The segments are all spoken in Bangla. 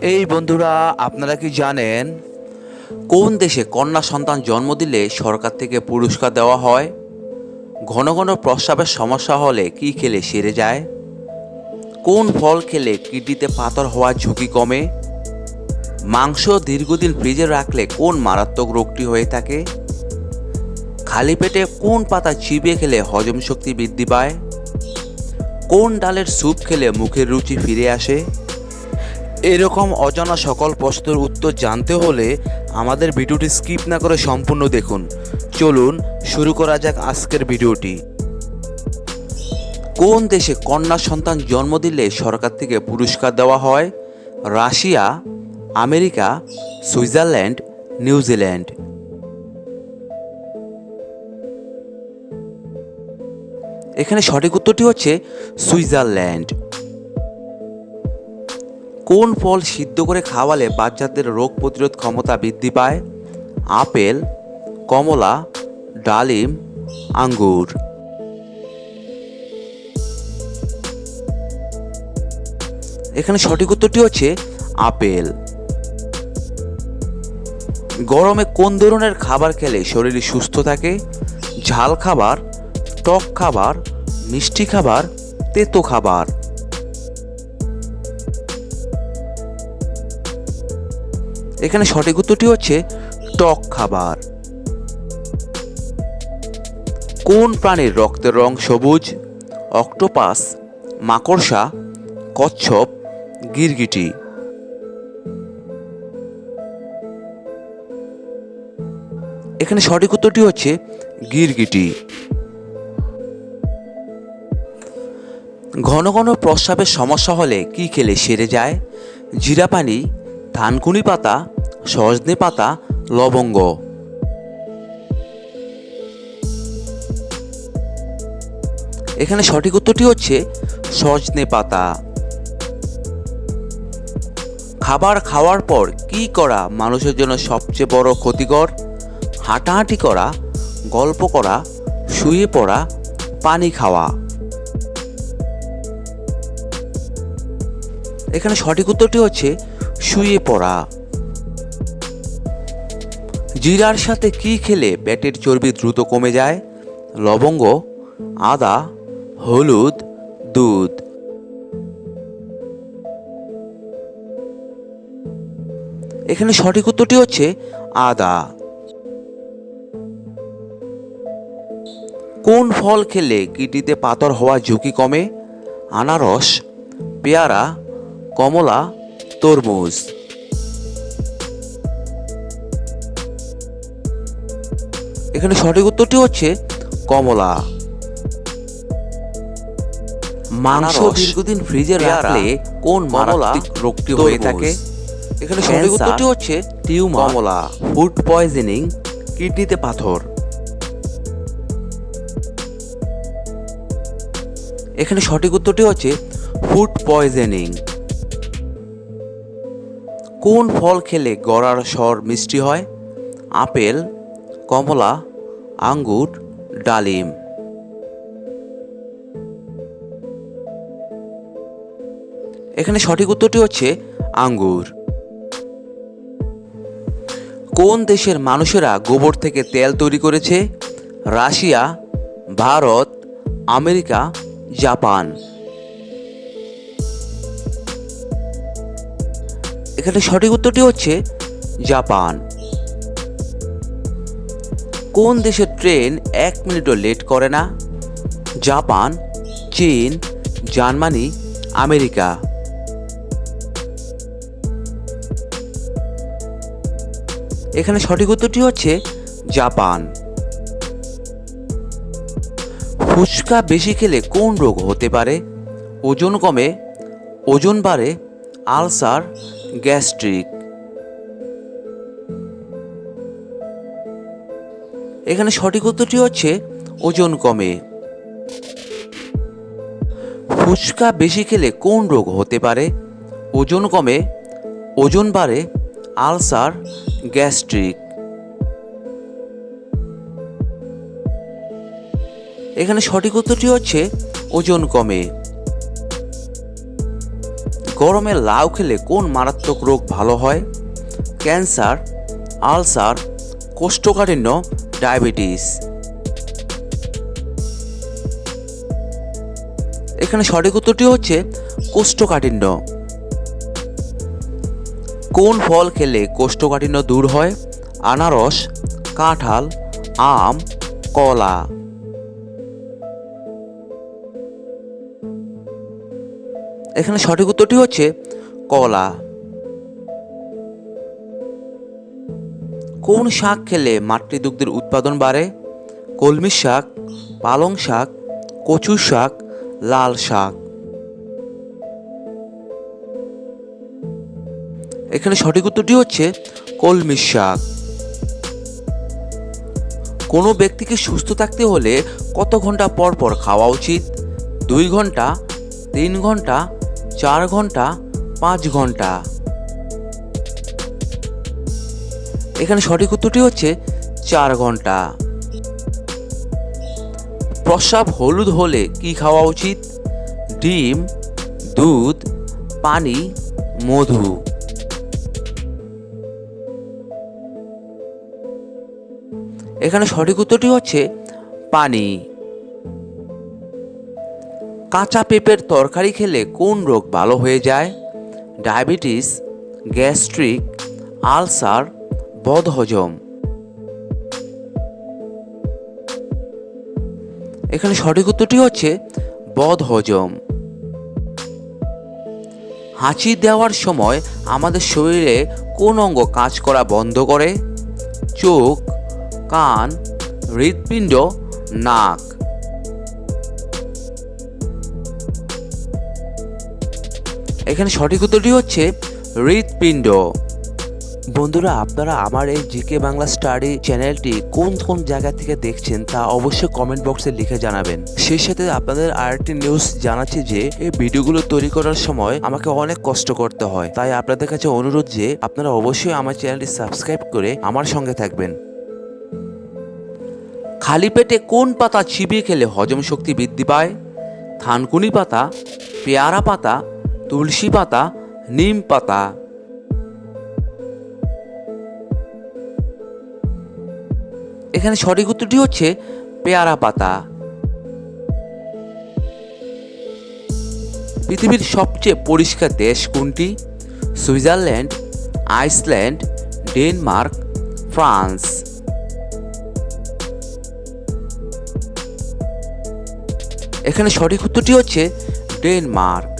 এই বন্ধুরা, আপনারা কি জানেন কোন দেশে কন্যা সন্তান জন্ম দিলে সরকার থেকে পুরস্কার দেওয়া হয়? ঘন ঘন প্রস্রাবের সমস্যা হলে কি খেলে সেরে যায়? কোন ফল খেলে কিডনিতে পাথর হওয়ার ঝুঁকি কমে? মাংস দীর্ঘদিন ফ্রিজে রাখলে কোন মারাত্মক রোগটি হয়ে থাকে? খালি পেটে কোন পাতা চিবিয়ে খেলে হজম শক্তি বৃদ্ধি পায়? কোন ডালের স্যুপ খেলে মুখের রুচি ফিরে আসে? এরকম অজানা সকল প্রশ্নের উত্তর জানতে হলে আমাদের ভিডিওটি স্কিপ না করে সম্পূর্ণ দেখুন। চলুন শুরু করা যাক আজকের ভিডিওটি। কোন দেশে কন্যা সন্তান জন্ম দিলে সরকার থেকে পুরস্কার দেওয়া হয়? রাশিয়া, আমেরিকা, সুইজারল্যান্ড নিউজিল্যান্ড এখানে সঠিক উত্তরটি হচ্ছে সুইজারল্যান্ড। কোন ফল সিদ্ধ করে খাওয়ালে বাচ্চাদের রোগ প্রতিরোধ ক্ষমতা বৃদ্ধি পায়? আপেল, কমলা, ডালিম, আঙ্গুর। এখানে সঠিক উত্তরটি হচ্ছে আপেল। গরমে কোন ধরনের খাবার খেলে শরীর সুস্থ থাকে? ঝাল খাবার, টক খাবার, মিষ্টি খাবার, তেতো খাবার। এখানে সঠিক উত্তরটি হচ্ছে টক খাবার। কোন প্রাণীর রক্তের রং সবুজ? অক্টোপাস, মাকড়সা, কচ্ছপ, গিরগিটি। এখানে সঠিক উত্তরটি হচ্ছে গিরগিটি। ঘন ঘন প্রস্রাবের সমস্যা হলে কি খেলে সেরে যায়? জিরা পানি ধানকুনি পাতা, সজনে পাতা, লবঙ্গ। এখানে সঠিক উত্তরটি হচ্ছে সজনে পাতা। খাবার খাওয়ার পর কি করা মানুষের জন্য সবচেয়ে বড় ক্ষতিকর? হাঁটাহাঁটি করা, গল্প করা, শুয়ে পড়া, পানি খাওয়া। এখানে সঠিক উত্তরটি হচ্ছে শুয়ে পড়া। জিরার সাথে কি খেলে পেটের চর্বি দ্রুত কমে যায়? লবঙ্গ, আদা, হলুদ, দুধ। এখানে সঠিক উত্তরটি হচ্ছে আদা। কোন ফল খেলে কিডনিতে পাথর হওয়ার ঝুঁকি কমে? আনারস, পেয়ারা, কমলা তরমুজ। এখানে সঠিক উত্তরটি হচ্ছে কমলা। মাংস দীর্ঘদিন ফ্রিজে রাখলে কোন মারাত্মক রোগটি হয়ে থাকে? এখানে সঠিক উত্তরটি হচ্ছে টিউমার কমলা। ফুড পয়জনিং কিডনিতে পাথর। এখানে সঠিক উত্তরটি হচ্ছে ফুড পয়জনিং। কোন ফল খেলে গড়ার স্বর মিষ্টি হয়? আপেল, কমলা, আঙ্গুর, ডালিম। এখানে সঠিক উত্তরটি হচ্ছে আঙ্গুর। কোন দেশের মানুষেরা গোবর থেকে তেল তৈরি করেছে? Russia, Bharat, America, Japan. এখানে সঠিক উত্তরটি হচ্ছে জাপান। কোন দেশের ট্রেন এক মিনিটও লেট করে না? জাপান, চীন, জার্মানি, আমেরিকা। এখানে সঠিক উত্তরটি হচ্ছে জাপান। ফুচকা বেশি খেলে কোন রোগ হতে পারে? ওজন কমে, ওজন বাড়ে, আলসার গ্যাস্ট্রিক। এখানে সঠিক উত্তরটি হচ্ছে ওজন কমে। ফুচকা বেশি খেলে কোন রোগ হতে পারে? ওজন কমে, ওজন বাড়ে, আলসার, গ্যাস্ট্রিক। এখানে সঠিক উত্তরটি হচ্ছে ওজন কমে। গরমে লাউ খেলে কোন মারাত্মক রোগ ভালো হয়? ক্যান্সার, আলসার, কোষ্ঠকাঠিন্য, ডায়াবেটিস। এখানে সঠিক উত্তরটি হচ্ছে কোষ্ঠকাঠিন্য। কোন ফল খেলে কোষ্ঠকাঠিন্য দূর হয়? আনারস, কাঁঠাল, আম, কলা। এখানে সঠিক উত্তরটি হচ্ছে কলা। কোন শাক খেলে মাতৃদুগ্ধের উৎপাদন বাড়ে? কলমি শাক, পালং শাক, কচু শাক, লাল শাক। এখানে সঠিক উত্তরটি হচ্ছে কলমি শাক। কোনো ব্যক্তিকে সুস্থ থাকতে হলে কত ঘণ্টা পর পর খাওয়া উচিত? দুই ঘণ্টা, তিন ঘণ্টা চার ঘণ্টা, পাঁচ ঘণ্টা। এখানে সঠিক উত্তরটি হচ্ছে চার ঘণ্টা। প্রস্রাব হলুদ হলে কি খাওয়া উচিত? ডিম, দুধ, পানি, মধু। এখানে সঠিক উত্তরটি হচ্ছে পানি। কাঁচা পেঁপের তরকারি খেলে কোন রোগ ভালো হয়ে যায়? ডায়াবেটিস, গ্যাস্ট্রিক, আলসার, বদহজম। এখানে সঠিক উত্তরটি হচ্ছে বদহজম। হাঁচি দেওয়ার সময় আমাদের শরীরে কোন অঙ্গ কাজ করা বন্ধ করে? চোখ, কান, হৃৎপিণ্ড, নাক। এখানে সঠিক উত্তরটি হচ্ছে হৃৎপিণ্ড। বন্ধুরা, আপনারা আমার এই জিকে বাংলা স্টাডি চ্যানেলটি কোন কোন জায়গা থেকে দেখছেন তা অবশ্যই কমেন্ট বক্সে লিখে জানাবেন। সেই সাথে আপনাদের আরেকটি নিউজ জানাচ্ছি যে, এই ভিডিওগুলো তৈরি করার সময় আমাকে অনেক কষ্ট করতে হয়। তাই আপনাদের কাছে অনুরোধ যে, আপনারা অবশ্যই আমার চ্যানেলটি সাবস্ক্রাইব করে আমার সঙ্গে থাকবেন। খালি পেটে কোন পাতা চিবিয়ে খেলে হজম শক্তি বৃদ্ধি পায়? থানকুনি পাতা, পেয়ারা পাতা তুলসী পাতা, নিম পাতা। এখানে সঠিক উত্তরটি হচ্ছে পেয়ারা পাতা। পৃথিবীর সবচেয়ে পরিষ্কার দেশ কোনটি? Switzerland, Iceland, Denmark, France. এখানে সঠিক উত্তরটি হচ্ছে ডেনমার্ক।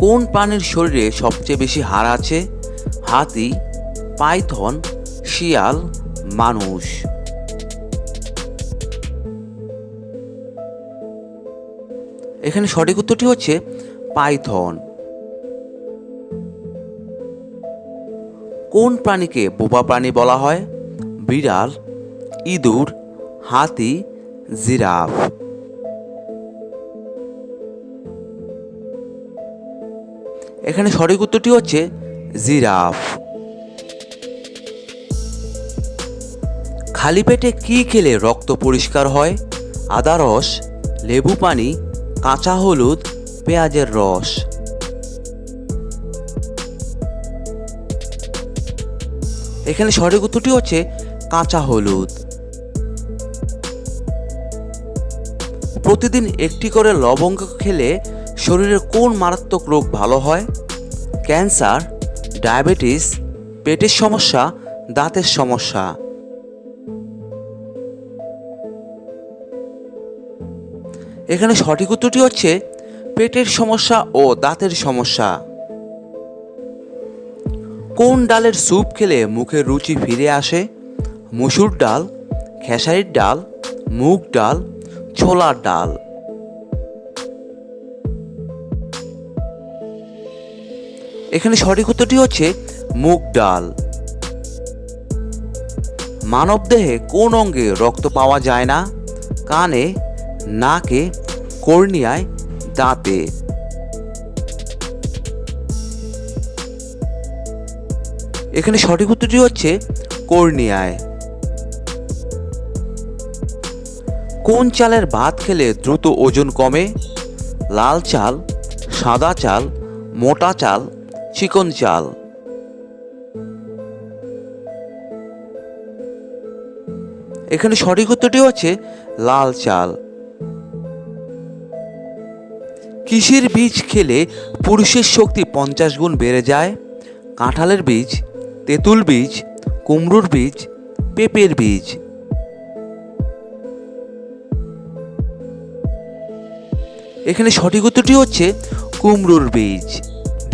কোন প্রাণীর শরীরে সবচেয়ে বেশি হাড় আছে? হাতি, পাইথন, শিয়াল, মানুষ। এখানে সঠিক উত্তরটি হচ্ছে পাইথন। কোন প্রাণীকে বোবা প্রাণী বলা হয়? বিড়াল, ইঁদুর, হাতি, জিরাফ। এখানে সঠিক উত্তরটি হচ্ছে জিরাফ। খালি পেটে কি খেলে রক্ত পরিষ্কার হয়? আদা রস, লেবু পানি, কাঁচা হলুদ, পেঁয়াজের রস। এখানে সঠিক উত্তরটি হচ্ছে কাঁচা হলুদ। প্রতিদিন একটি করে লবঙ্গ খেলে শরীরের কোন মারাত্মক রোগ ভালো হয়? ক্যান্সার, ডায়াবেটিস, পেটের সমস্যা, দাঁতের সমস্যা। এখানে সঠিক উত্তরটি হচ্ছে পেটের সমস্যা ও দাঁতের সমস্যা। কোন ডালের স্যুপ খেলে মুখের রুচি ফিরে আসে? মুসুর ডাল, খেসারির ডাল, মুগ ডাল, ছোলার ডাল। এখানে সঠিক উত্তরটি হচ্ছে মুগ ডাল। মানবদেহে কোন অঙ্গে রক্ত পাওয়া যায় না? কানে, নাকে, কর্নিয়ায়, দাঁতে। এখানে সঠিক উত্তরটি হচ্ছে কর্নিয়ায়। কোন চালের ভাত খেলে দ্রুত ওজন কমে? লাল চাল, সাদা চাল, মোটা চাল চিকন চাল। এখানে সঠিক উত্তরটি হচ্ছে লাল চাল। কিসের বীজ খেলে পুরুষের শক্তি পঞ্চাশ গুণ বেড়ে যায়? কাঁঠালের বীজ, তেঁতুল বীজ, কুমড়োর বীজ, পেঁপের বীজ। এখানে সঠিক উত্তরটি হচ্ছে কুমড়োর বীজ।